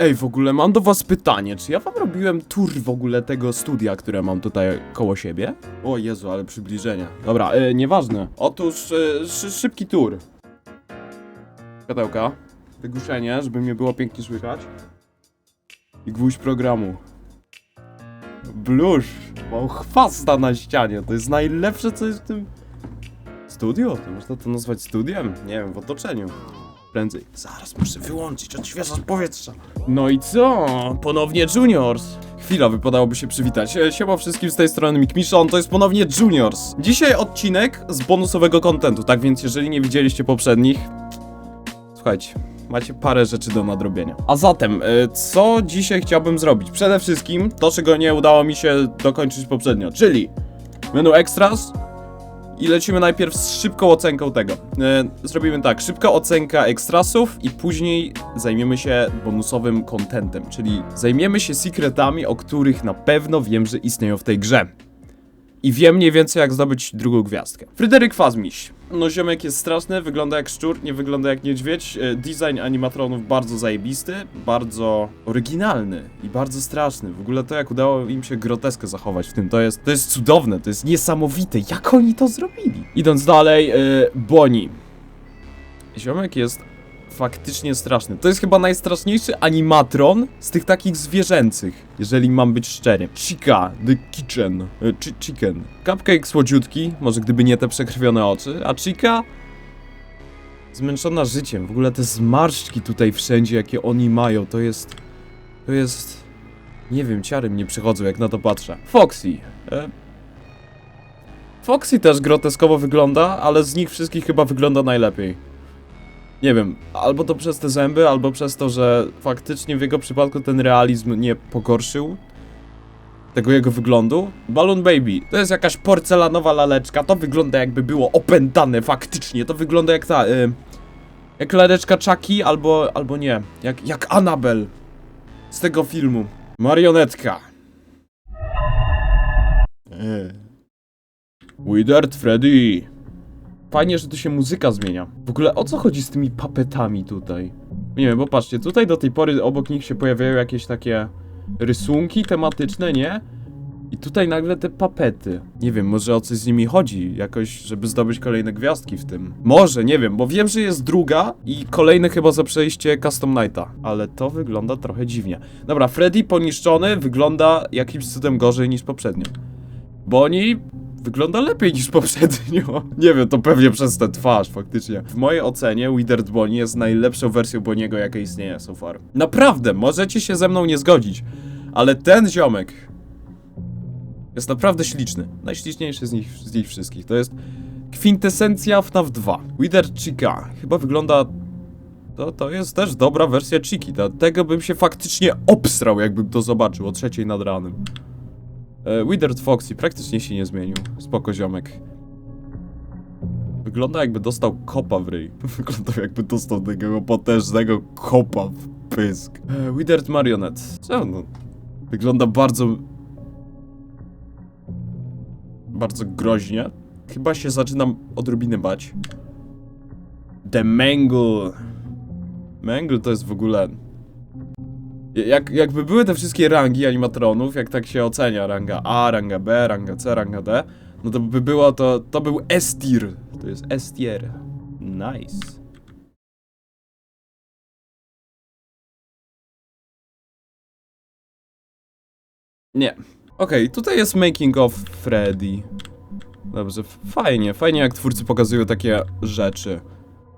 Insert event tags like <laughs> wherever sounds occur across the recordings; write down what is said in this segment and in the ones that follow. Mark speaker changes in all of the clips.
Speaker 1: Ej, w ogóle mam do was pytanie, czy ja wam robiłem tour w ogóle tego studia, które mam tutaj koło siebie? O Jezu, ale przybliżenie. Dobra, e, nieważne. Otóż e, szy, szybki tour. Światełka. Wygłuszenie, żeby mnie było pięknie słychać. I gwóźdź programu. Blusz. Mam chwasta na ścianie. To jest najlepsze, co jest w tym... Studio? To można to nazwać studiem? Nie wiem, w otoczeniu. Prędzej. Zaraz muszę wyłączyć, odświeżać powietrza. No i co? Ponownie Juniors. Chwila, wypadałoby się przywitać. E, Siema wszystkim z tej strony Mikmiszon, to jest ponownie Juniors. Dzisiaj odcinek z bonusowego kontentu, tak więc jeżeli nie widzieliście poprzednich, słuchajcie, macie parę rzeczy do nadrobienia. A zatem, e, co dzisiaj chciałbym zrobić? Przede wszystkim to, czego nie udało mi się dokończyć poprzednio, czyli menu extras, i lecimy najpierw z szybką ocenką tego. E, zrobimy tak, szybka ocenka ekstrasów i później zajmiemy się bonusowym contentem, czyli zajmiemy się secretami, o których na pewno wiem, że istnieją w tej grze. I wiem mniej więcej jak zdobyć drugą gwiazdkę. Fryderyk Fazmiś. No ziomek jest straszny, wygląda jak szczur, nie wygląda jak niedźwiedź. E, Design animatronów bardzo zajebisty, bardzo oryginalny i bardzo straszny. W ogóle to jak udało im się groteskę zachować w tym, to jest, to jest cudowne, to jest niesamowite. Jak oni to zrobili? Idąc dalej, e, Bonnie. Ziomek jest faktycznie straszny. To jest chyba najstraszniejszy animatron z tych takich zwierzęcych, jeżeli mam być szczery. Chica, the kitchen, e, chi chicken. Cupcake słodziutki, może gdyby nie te przekrwione oczy, a Chica zmęczona życiem. W ogóle te zmarszczki tutaj wszędzie, jakie oni mają, to jest... To jest... Nie wiem, ciary mnie przychodzą, jak na to patrzę. Foxy. E... Foxy też groteskowo wygląda, ale z nich wszystkich chyba wygląda najlepiej. Nie wiem, albo to przez te zęby, albo przez to, że faktycznie w jego przypadku ten realizm nie pogorszył tego jego wyglądu. Balloon Baby to jest jakaś porcelanowa laleczka, to wygląda jakby było opętane faktycznie, to wygląda jak ta, y, jak laleczka Chucky, albo, albo nie, jak, jak Annabelle z tego filmu. Marionetka. Eee. Withered Freddy. Fajnie, że tu się muzyka zmienia. W ogóle o co chodzi z tymi papetami tutaj? Nie wiem, bo patrzcie, tutaj do tej pory obok nich się pojawiają jakieś takie rysunki tematyczne, nie? I tutaj nagle te papety. Nie wiem, może o coś z nimi chodzi, jakoś, żeby zdobyć kolejne gwiazdki w tym. Może, nie wiem, bo wiem, że jest druga i kolejne chyba za przejście Custom Nighta. Ale to wygląda trochę dziwnie. Dobra, Freddy poniszczony wygląda jakimś cudem gorzej niż poprzednio. Bonnie wygląda lepiej niż poprzednio. <laughs> Nie wiem, to pewnie przez tę twarz, faktycznie. W mojej ocenie Withered Bonnie jest najlepszą wersją Boniego, jaka istnieje so far. Naprawdę, możecie się ze mną nie zgodzić, ale ten ziomek jest naprawdę śliczny. Najśliczniejszy z nich, z nich wszystkich. To jest kwintesencja FNAF 2. Withered Chica. Chyba wygląda... To, to jest też dobra wersja Chiki. Dlatego bym się faktycznie obsrał, jakbym to zobaczył o trzeciej nad ranem. E, Withered Foxy praktycznie się nie zmienił. Spoko ziomek. Wygląda jakby dostał kopa w ryj. <laughs> Wygląda jakby dostał takiego potężnego kopa w pysk. E, Withered Marionette. Co no? Wygląda bardzo... Bardzo groźnie. Chyba się zaczynam odrobinę bać. The Mangle. Mangle to jest w ogóle... Jak, jakby były te wszystkie rangi animatronów, jak tak się ocenia, ranga A, ranga B, ranga C, ranga D, no to by było to, to był S-tier. To jest S-tier. Nice. Nie. Okej, tutaj jest making of Freddy. Dobrze, fajnie, fajnie jak twórcy pokazują takie rzeczy.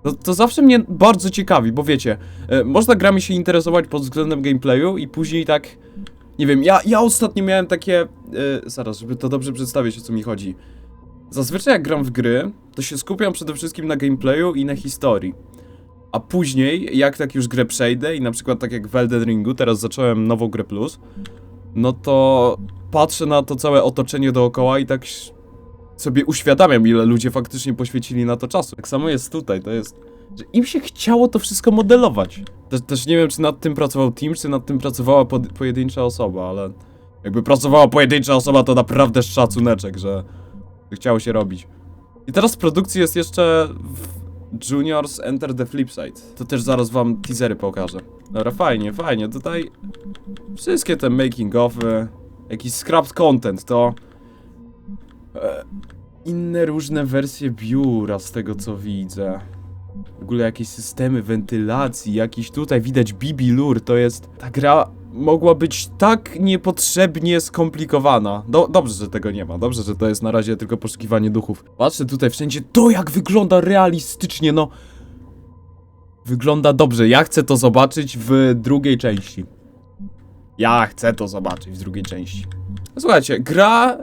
Speaker 1: To, to zawsze mnie bardzo ciekawi, bo wiecie, e, można grami się interesować pod względem gameplayu i później tak, nie wiem, ja, ja ostatnio miałem takie, e, zaraz, żeby to dobrze przedstawić, o co mi chodzi. Zazwyczaj jak gram w gry, to się skupiam przede wszystkim na gameplayu i na historii. A później, jak tak już grę przejdę i na przykład tak jak w Elden Ringu, teraz zacząłem nową grę plus, no to patrzę na to całe otoczenie dookoła i tak sobie uświadamiam, ile ludzie faktycznie poświęcili na to czasu. Tak samo jest tutaj, to jest, że im się chciało to wszystko modelować. Też, też nie wiem, czy nad tym pracował team, czy nad tym pracowała pod, pojedyncza osoba, ale jakby pracowała pojedyncza osoba, to naprawdę szacuneczek, że, że chciało się robić. I teraz w produkcji jest jeszcze Juniors Enter the Flipside. To też zaraz wam teasery pokażę. Dobra, fajnie, fajnie. Tutaj wszystkie te making ofy, jakiś scrapped content, to inne różne wersje biura z tego co widzę. W ogóle jakieś systemy wentylacji, jakiś tutaj widać Bibi Lure, to jest... Ta gra mogła być tak niepotrzebnie skomplikowana. Do, dobrze, że tego nie ma, dobrze, że to jest na razie tylko poszukiwanie duchów. Patrzę tutaj wszędzie, to jak wygląda realistycznie, no... Wygląda dobrze, ja chcę to zobaczyć w drugiej części. Ja chcę to zobaczyć w drugiej części. Słuchajcie, gra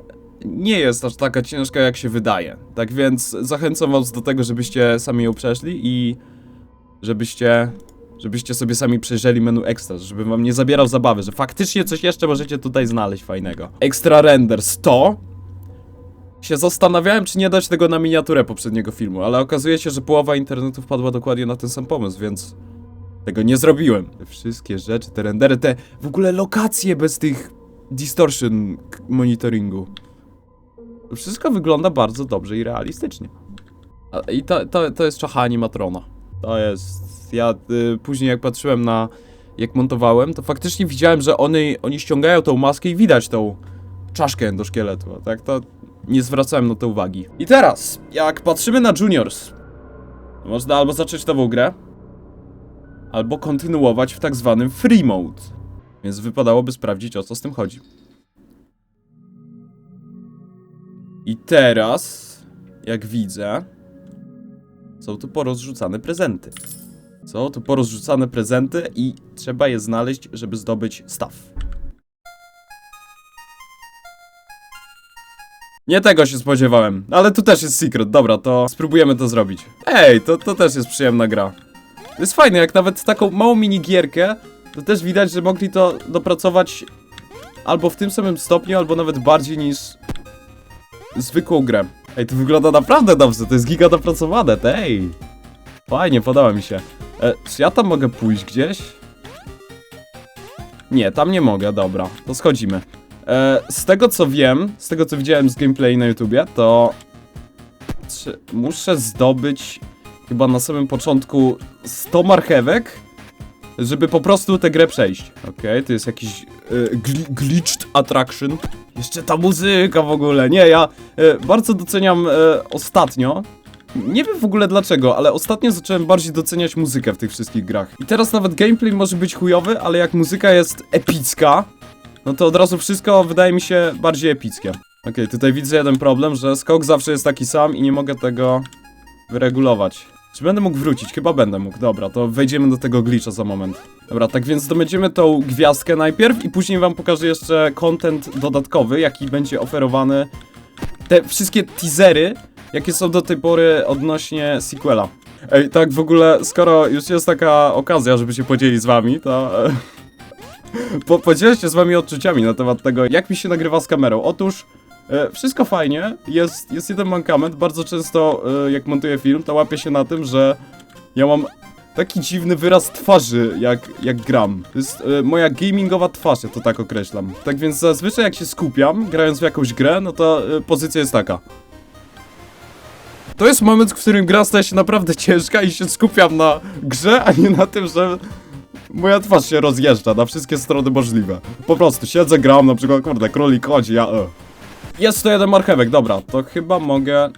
Speaker 1: nie jest aż taka ciężka jak się wydaje. Tak więc zachęcam was do tego, żebyście sami ją przeszli i żebyście żebyście sobie sami przejrzeli menu extra, żeby wam nie zabierał zabawy, że faktycznie coś jeszcze możecie tutaj znaleźć fajnego. Extra render 100 się zastanawiałem, czy nie dać tego na miniaturę poprzedniego filmu, ale okazuje się, że połowa internetu wpadła dokładnie na ten sam pomysł, więc tego nie zrobiłem. Te wszystkie rzeczy, te rendery, te w ogóle lokacje bez tych distortion monitoringu. Wszystko wygląda bardzo dobrze i realistycznie. I to, to, to jest czacha animatrona. To jest... Ja y, później jak patrzyłem na... Jak montowałem, to faktycznie widziałem, że oni, oni ściągają tą maskę i widać tą czaszkę do szkieletu, tak to nie zwracałem na to uwagi. I teraz, jak patrzymy na Juniors, można albo zacząć nową grę, albo kontynuować w tak zwanym free mode. Więc wypadałoby sprawdzić o co z tym chodzi. I teraz, jak widzę, są tu porozrzucane prezenty. Są tu porozrzucane prezenty i trzeba je znaleźć, żeby zdobyć staw. Nie tego się spodziewałem, ale tu też jest secret, dobra, to spróbujemy to zrobić. Ej, to, to też jest przyjemna gra. To jest fajne, jak nawet taką małą minigierkę, to też widać, że mogli to dopracować albo w tym samym stopniu, albo nawet bardziej niż zwykłą grę. Ej, to wygląda naprawdę dobrze, to jest giga dopracowane, ej. Fajnie, podoba mi się. E, czy ja tam mogę pójść gdzieś? Nie, tam nie mogę, dobra, to schodzimy. E, z tego co wiem, z tego co widziałem z gameplay na YouTubie, to czy, muszę zdobyć chyba na samym początku 100 marchewek, żeby po prostu tę grę przejść. Okej, to jest jakiś e, gli glitched attraction. Jeszcze ta muzyka w ogóle. Nie, ja e, bardzo doceniam e, ostatnio. Nie wiem w ogóle dlaczego, ale ostatnio zacząłem bardziej doceniać muzykę w tych wszystkich grach. I teraz nawet gameplay może być chujowy, ale jak muzyka jest epicka, no to od razu wszystko wydaje mi się bardziej epickie. Okej, tutaj widzę jeden problem, że skok zawsze jest taki sam i nie mogę tego wyregulować. Czy będę mógł wrócić? Chyba będę mógł. Dobra, to wejdziemy do tego glitcha za moment. Dobra, tak więc zdobędziemy tą gwiazdkę najpierw i później wam pokażę jeszcze content dodatkowy, jaki będzie oferowany. Te wszystkie teasery, jakie są do tej pory odnośnie sequela. Ej, tak w ogóle, skoro już jest taka okazja, żeby się podzielić z wami, to... e, <laughs> Po, podzielę się z wami odczuciami na temat tego, jak mi się nagrywa z kamerą. Otóż, e, wszystko fajnie, jest, jest jeden mankament, bardzo często e, jak montuję film, to łapię się na tym, że ja mam taki dziwny wyraz twarzy, jak, jak gram. To jest e, moja gamingowa twarz, ja to tak określam. Tak więc zazwyczaj jak się skupiam, grając w jakąś grę, no to e, pozycja jest taka. To jest moment, w którym gra staje się naprawdę <laughs> ciężka i się skupiam na grze, a nie na tym, że moja twarz się rozjeżdża na wszystkie strony możliwe. Po prostu siedzę, gram, na przykład, kurde, królik chodzi, ja... E. Jest to jeden marchewek, dobra, to chyba mogę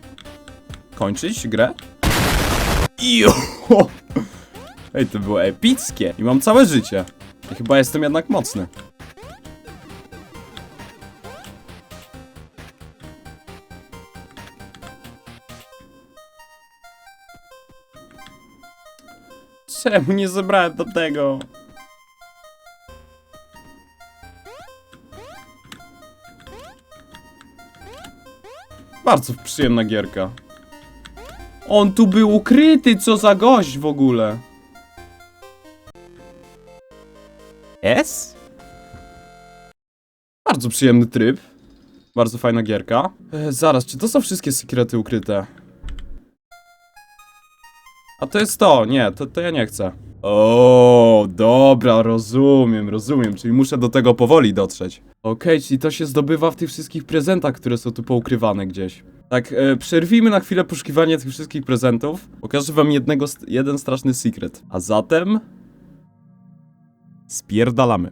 Speaker 1: kończyć grę. Jo! <laughs> Ej, to było epickie i mam całe życie. I chyba jestem jednak mocny. Czemu nie zebrałem do tego? Bardzo przyjemna gierka. On tu był ukryty, co za gość w ogóle. S? Bardzo przyjemny tryb. Bardzo fajna gierka. E, zaraz, czy to są wszystkie sekrety ukryte? A to jest to, nie, to, to ja nie chcę. O, dobra, rozumiem, rozumiem, czyli muszę do tego powoli dotrzeć. Okej, czyli to się zdobywa w tych wszystkich prezentach, które są tu poukrywane gdzieś. Tak, e, przerwijmy na chwilę poszukiwanie tych wszystkich prezentów. Pokażę wam jednego, st- jeden straszny secret. A zatem... Spierdalamy.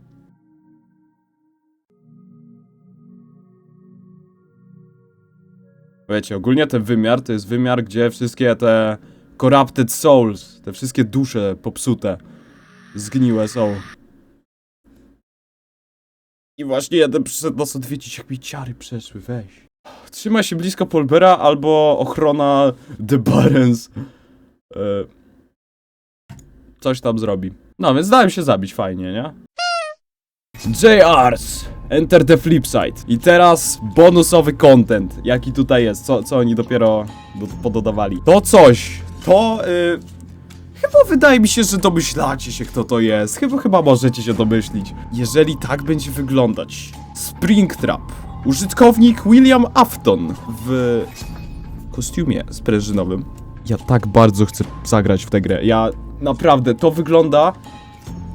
Speaker 1: Wiecie, ogólnie ten wymiar to jest wymiar, gdzie wszystkie te corrupted souls, te wszystkie dusze popsute, zgniłe są. I właśnie jeden przyszedł nas odwiedzić, jak mi ciary przeszły, weź. Trzymaj się blisko Polbera albo ochrona The Barons. E, coś tam zrobi. No, więc dałem się zabić fajnie, nie? JRs! Enter the flip side. I teraz bonusowy content, jaki tutaj jest, co, co oni dopiero do, pododawali. To coś, to y, chyba wydaje mi się, że domyślacie się kto to jest. Chyba, chyba możecie się domyślić. Jeżeli tak będzie wyglądać Springtrap, użytkownik William Afton w kostiumie sprężynowym. Ja tak bardzo chcę zagrać w tę grę. Ja naprawdę, to wygląda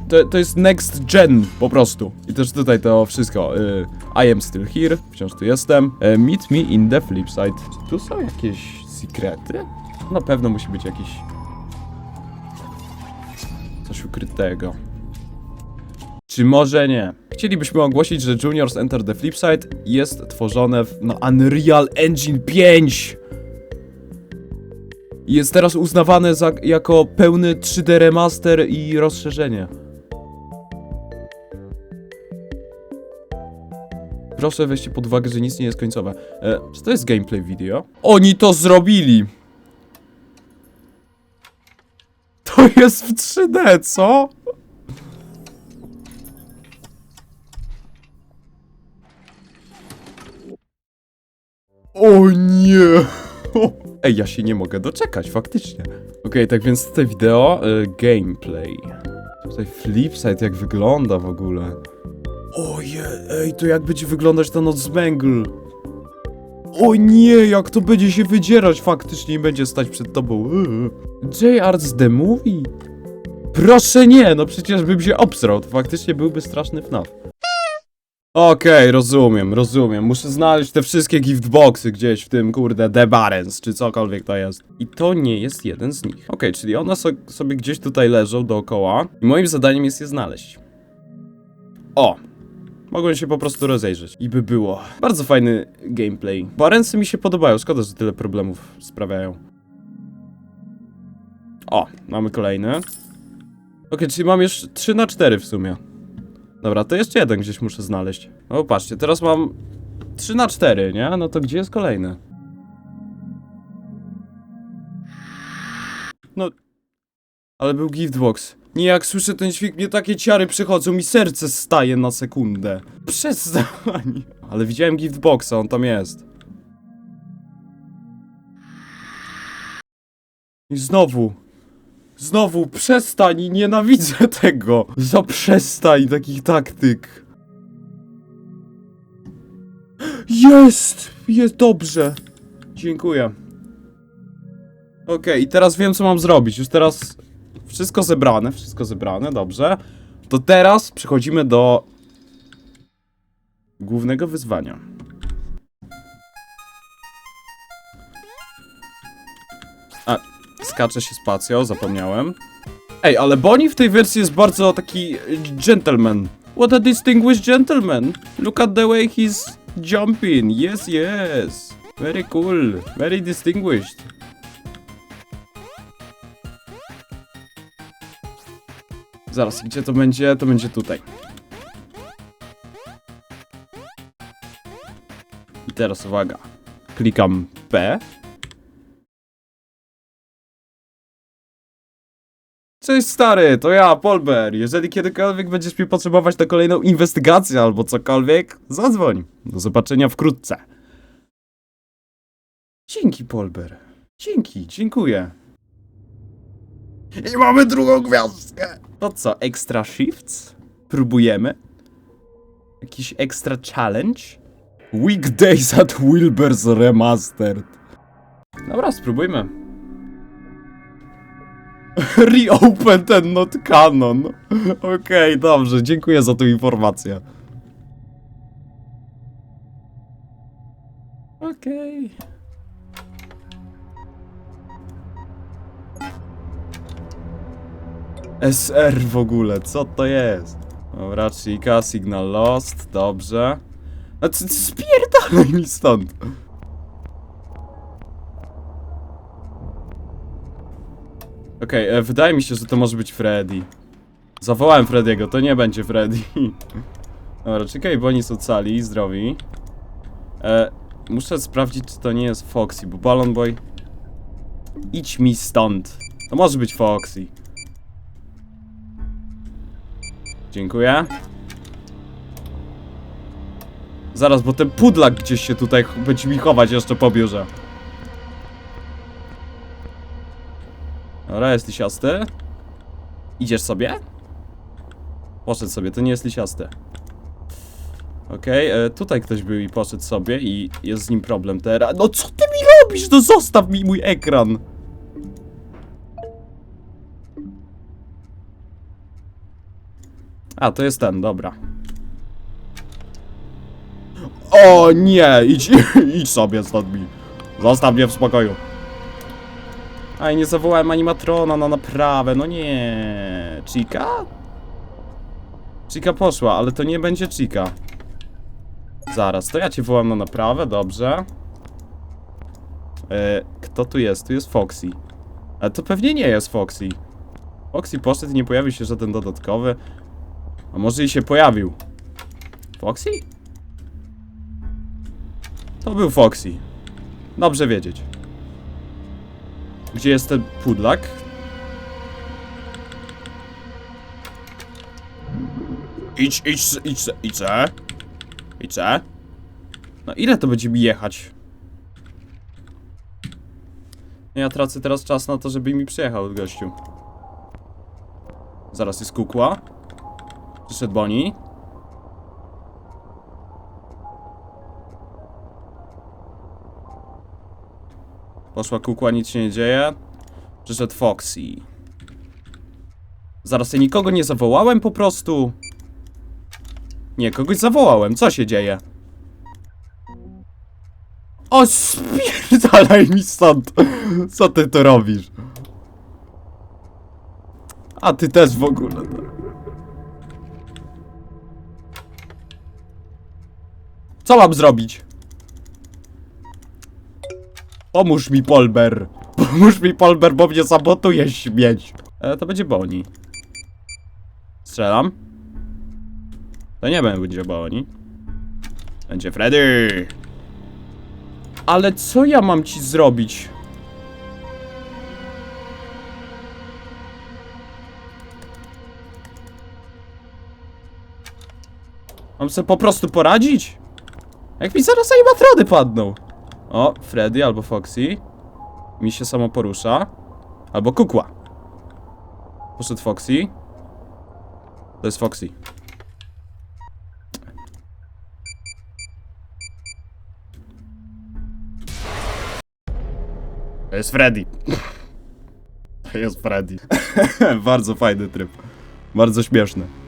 Speaker 1: to, to jest next gen po prostu. I też tutaj to wszystko. Y, I am still here, wciąż tu jestem. E, meet me in the flip side. Tu są jakieś sekrety? Na pewno musi być jakiś... Coś ukrytego. Czy może nie? Chcielibyśmy ogłosić, że Juniors Enter the Flipside jest tworzone w, na Unreal Engine 5. I Jest teraz uznawane za, jako pełny 3D remaster i rozszerzenie. Proszę weźcie pod uwagę, że nic nie jest końcowe. E, czy to jest gameplay video? Oni to zrobili! To <laughs> jest w 3D, co? O nie! <laughs> Ej, ja się nie mogę doczekać, faktycznie. Okej, tak więc tutaj wideo, e, gameplay. Tutaj flipside jak wygląda w ogóle. Oje, ej, to jak będzie wyglądać ta noc z? O nie, jak to będzie się wydzierać faktycznie i będzie stać przed tobą. J-Arts The Movie? Proszę nie, no przecież bym się obsrał, to faktycznie byłby straszny FNAF. Okej, rozumiem, rozumiem. Muszę znaleźć te wszystkie giftboxy gdzieś w tym, kurde, The Barons, czy cokolwiek to jest. I to nie jest jeden z nich. Okej, czyli one so sobie gdzieś tutaj leżą dookoła i moim zadaniem jest je znaleźć. O, Mogłem się po prostu rozejrzeć. I by było. Bardzo fajny gameplay. Barensy mi się podobają, szkoda, że tyle problemów sprawiają. O, mamy kolejny. Okej, czyli mam już 3 na 4 w sumie. Dobra, to jeszcze jeden gdzieś muszę znaleźć. O, patrzcie, teraz mam 3 na 4, nie? No to gdzie jest kolejny? No... Ale był giftbox. Nie, jak słyszę ten dźwięk, mnie takie ciary przychodzą, mi serce staje na sekundę. Przestań. Ale widziałem giftboxa, on tam jest. I znowu. Znowu, przestań, nienawidzę tego. Zaprzestań takich taktyk. Jest! Jest dobrze. Dziękuję. Okej, i teraz wiem co mam zrobić. Już teraz wszystko zebrane, wszystko zebrane, dobrze. To teraz przechodzimy do głównego wyzwania. A, skacze się spacją, zapomniałem. Ej, ale Bonnie w tej wersji jest bardzo taki gentleman. What a distinguished gentleman. Look at the way he's jumping. Yes, yes. Very cool. Very distinguished. Zaraz, gdzie to będzie? To będzie tutaj. I teraz uwaga. Klikam P. Cześć stary, to ja, Polber. Jeżeli kiedykolwiek będziesz mi potrzebować na kolejną inwestygację albo cokolwiek, zadzwoń. Do zobaczenia wkrótce. Dzięki, Polber. Dzięki, dziękuję. I mamy drugą gwiazdkę. To co, extra shifts? Próbujemy? Jakiś extra challenge? Weekdays at Wilbur's Remastered. Dobra, spróbujmy. <laughs> Reopen ten not canon. Okej, dobrze, dziękuję za tą informację. Okej. SR w ogóle, co to jest? Dobra, Chica, Signal Lost, dobrze. A c- c- spierdalaj mi stąd. Okej, e, wydaje mi się, że to może być Freddy. Zawołałem Freddy'ego, to nie będzie Freddy. <laughs> Dobra, czekaj, bo oni są cali, zdrowi. E, muszę sprawdzić, czy to nie jest Foxy, bo Balloon Boy... Idź mi stąd. To może być Foxy. Dziękuję. Zaraz, bo ten pudlak gdzieś się tutaj będzie mi chować jeszcze po biurze. Dobra, jest lisiasty. Idziesz sobie? Poszedł sobie, to nie jest lisiasty. Okej, e, tutaj ktoś był i poszedł sobie i jest z nim problem teraz. No co ty mi robisz? No zostaw mi mój ekran! A, to jest ten, dobra. O nie, idź, <laughs> idź sobie stąd mi. Zostaw mnie w spokoju. Aj, nie zawołałem animatrona na naprawę, no nie. Chica? Chica poszła, ale to nie będzie Chica. Zaraz, to ja cię wołam na naprawę, dobrze. E, kto tu jest? Tu jest Foxy. Ale to pewnie nie jest Foxy. Foxy poszedł i nie pojawił się żaden dodatkowy. A może i się pojawił. Foxy? To był Foxy. Dobrze wiedzieć. Gdzie jest ten pudlak? Idź, idź, idź, idź, idź. No ile to będzie mi jechać? Ja tracę teraz czas na to, żeby mi przyjechał gościu. Zaraz jest kukła. Przyszedł Bonnie. Poszła kukła, nic się nie dzieje. Przyszedł Foxy. Zaraz ja nikogo nie zawołałem po prostu. Nie, kogoś zawołałem. Co się dzieje? O, spierdalaj mi stąd. Co ty tu robisz? A ty też w ogóle. Co mam zrobić? Pomóż mi, Polber. <laughs> Pomóż mi, Polber, bo mnie sabotuje śmieć. E, to będzie Boni. Strzelam. To nie będzie Boni. Będzie Freddy. Ale co ja mam ci zrobić? Mam sobie po prostu poradzić? Jak mi zaraz animatrony padną. O, Freddy albo Foxy. Mi się samo porusza. Albo kukła. Poszedł Foxy. To jest Foxy. To jest Freddy. To jest Freddy. <laughs> Bardzo fajny tryb. Bardzo śmieszny.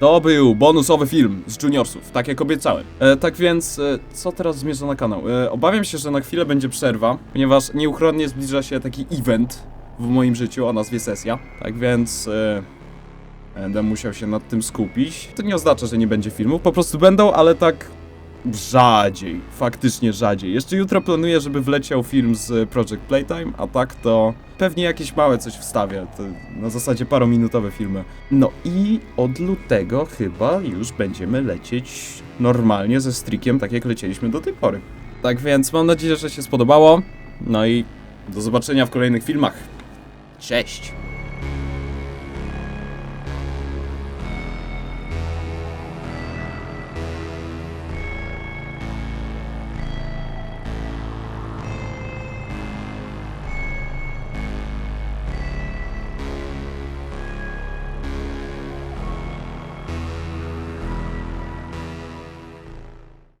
Speaker 1: To był bonusowy film z Juniorsów, tak jak obiecałem. E, tak więc, e, co teraz zmierza na kanał? E, obawiam się, że na chwilę będzie przerwa, ponieważ nieuchronnie zbliża się taki event w moim życiu o nazwie sesja. Tak więc, e, będę musiał się nad tym skupić. To nie oznacza, że nie będzie filmów, po prostu będą, ale tak rzadziej, faktycznie rzadziej. Jeszcze jutro planuję, żeby wleciał film z Project Playtime, a tak to pewnie jakieś małe coś wstawię, na zasadzie parominutowe filmy. No i od lutego chyba już będziemy lecieć normalnie ze streakiem, tak jak lecieliśmy do tej pory. Tak więc mam nadzieję, że się spodobało, no i do zobaczenia w kolejnych filmach. Cześć!